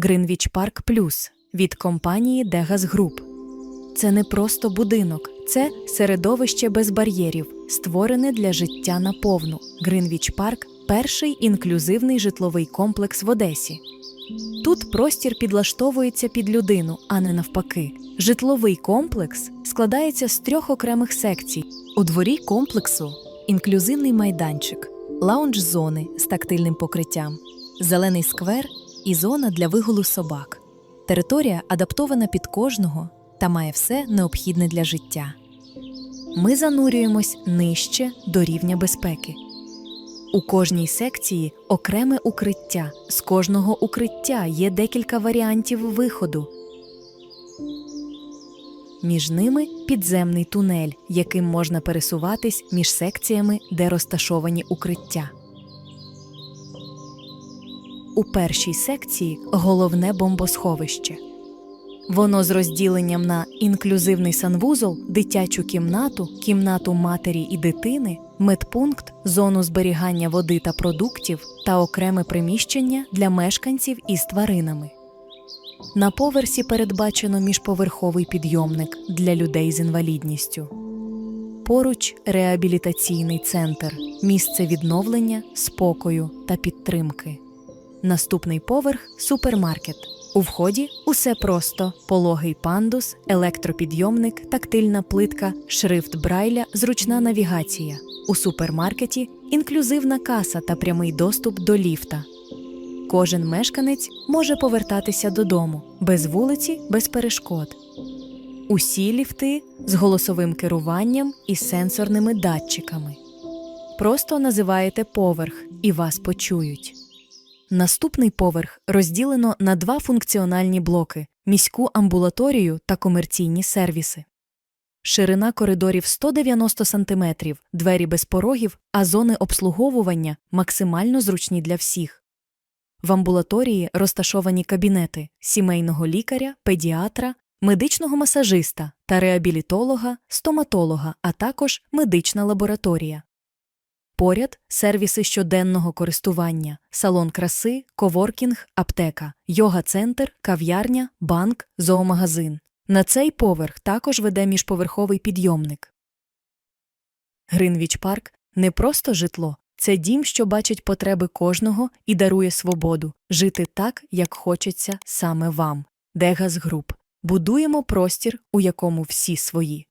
Гринвіч Парк Плюс від компанії Дегас Груп. Це не просто будинок, це середовище без бар'єрів, створене для життя наповну. Гринвіч Парк перший інклюзивний житловий комплекс в Одесі. Тут простір підлаштовується під людину, а не навпаки. Житловий комплекс складається з трьох окремих секцій. У дворі комплексу інклюзивний майданчик, лаунж-зони з тактильним покриттям, зелений сквер і зона для вигулу собак. Територія адаптована під кожного та має все необхідне для життя. Ми занурюємось нижче до рівня безпеки. У кожній секції окреме укриття. З кожного укриття є декілька варіантів виходу. Між ними підземний тунель, яким можна пересуватись між секціями, де розташовані укриття. У першій секції головне бомбосховище. Воно з розділенням на інклюзивний санвузол, дитячу кімнату, кімнату матері і дитини, медпункт, зону зберігання води та продуктів та окреме приміщення для мешканців із тваринами. На поверсі передбачено міжповерховий підйомник для людей з інвалідністю. Поруч реабілітаційний центр, місце відновлення, спокою та підтримки. Наступний поверх супермаркет. У вході усе просто: пологий пандус, електропідйомник, тактильна плитка, шрифт Брайля, зручна навігація. У супермаркеті інклюзивна каса та прямий доступ до ліфта. Кожен мешканець може повертатися додому без вулиці, без перешкод. Усі ліфти з голосовим керуванням і сенсорними датчиками. Просто називаєте поверх і вас почують. Наступний поверх розділено на два функціональні блоки: міську амбулаторію та комерційні сервіси. Ширина коридорів 190 см, двері без порогів, а зони обслуговування максимально зручні для всіх. В амбулаторії розташовані кабінети сімейного лікаря, педіатра, медичного масажиста та реабілітолога, стоматолога, а також медична лабораторія. Поряд сервіси щоденного користування, салон краси, коворкінг, аптека, йога-центр, кав'ярня, банк, зоомагазин. На цей поверх також веде міжповерховий підйомник. Гринвіч Парк не просто житло, це дім, що бачить потреби кожного і дарує свободу жити так, як хочеться саме вам. Дегас Груп. Будуємо простір, у якому всі свої.